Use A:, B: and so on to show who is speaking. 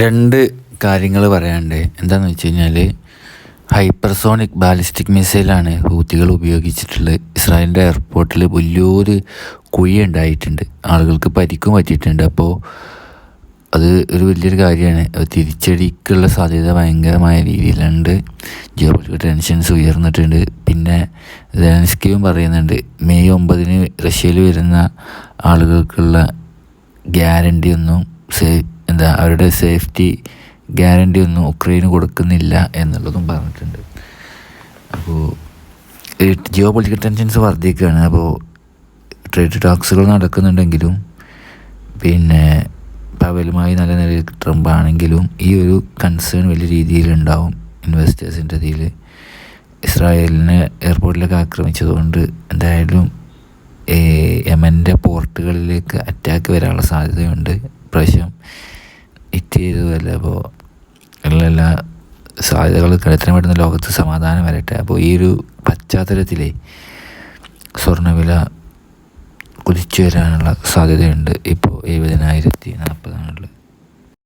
A: രണ്ട് കാര്യങ്ങൾ പറയാണ്ട് എന്താണെന്ന് വെച്ച് കഴിഞ്ഞാൽ ഹൈപ്പർസോണിക് ബാലിസ്റ്റിക് മിസൈലാണ് ഹൂത്തികൾ ഉപയോഗിച്ചിട്ടുള്ളത്. ഇസ്രായേലിന്റെ എയർപോർട്ടിൽ വലിയൊരു കുഴി ഉണ്ടായിട്ടുണ്ട്. ആളുകൾക്ക് പരിക്കും പറ്റിയിട്ടുണ്ട്. അപ്പോൾ അത് ഒരു വലിയൊരു കാര്യമാണ്. തിരിച്ചടിക്കുള്ള സാധ്യത ഭയങ്കരമായ രീതിയിലുണ്ട്. ജിയോ ടെൻഷൻസ് ഉയർന്നിട്ടുണ്ട്. പിന്നെ ലാൻഡ്സ്കേപ്പും പറയുന്നുണ്ട് മെയ് ഒമ്പതിന് റഷ്യയിൽ വരുന്ന ആളുകൾക്കുള്ള ഗ്യാരണ്ടി ഒന്നും സേ എന്താ അവരുടെ സേഫ്റ്റി ഗ്യാരണ്ടി ഒന്നും ഉക്രൈന് കൊടുക്കുന്നില്ല എന്നുള്ളതും പറഞ്ഞിട്ടുണ്ട്. അപ്പോൾ ജിയോ പൊളിറ്റിക്കൽ ടെൻഷൻസ് വർദ്ധിക്കുകയാണ്. അപ്പോൾ ട്രേഡ് ടാക്സുകൾ നടക്കുന്നുണ്ടെങ്കിലും പിന്നെ പവലുമായി നല്ല നിലയിൽ ട്രംപ് ആണെങ്കിലും ഈ ഒരു കൺസേൺ വലിയ രീതിയിലുണ്ടാവും ഇൻവെസ്റ്റേഴ്സിന്റെ ഇതിൽ ഇസ്രായേലിനെ എയർപോർട്ടിലൊക്കെ ആക്രമിച്ചതുകൊണ്ട് എന്തായാലും യമന്റെ പോർട്ടുകളിലേക്ക് അറ്റാക്ക് വരാനുള്ള സാധ്യതയുണ്ട്. ഇപ്രാവശ്യം ഹിറ്റ് ചെയ്തതല്ല അപ്പോൾ ഉള്ള എല്ലാ സാധ്യതകൾ എത്രയും പെട്ടെന്ന് ലോകത്ത് സമാധാനം വരട്ടെ. അപ്പോൾ ഈ ഒരു പശ്ചാത്തലത്തിലെ സ്വർണവില കുതിച്ചു വരാനുള്ള സാധ്യതയുണ്ട്. ഇപ്പോൾ എഴുപതിനായിരത്തി നാൽപ്പതാണുള്ളത്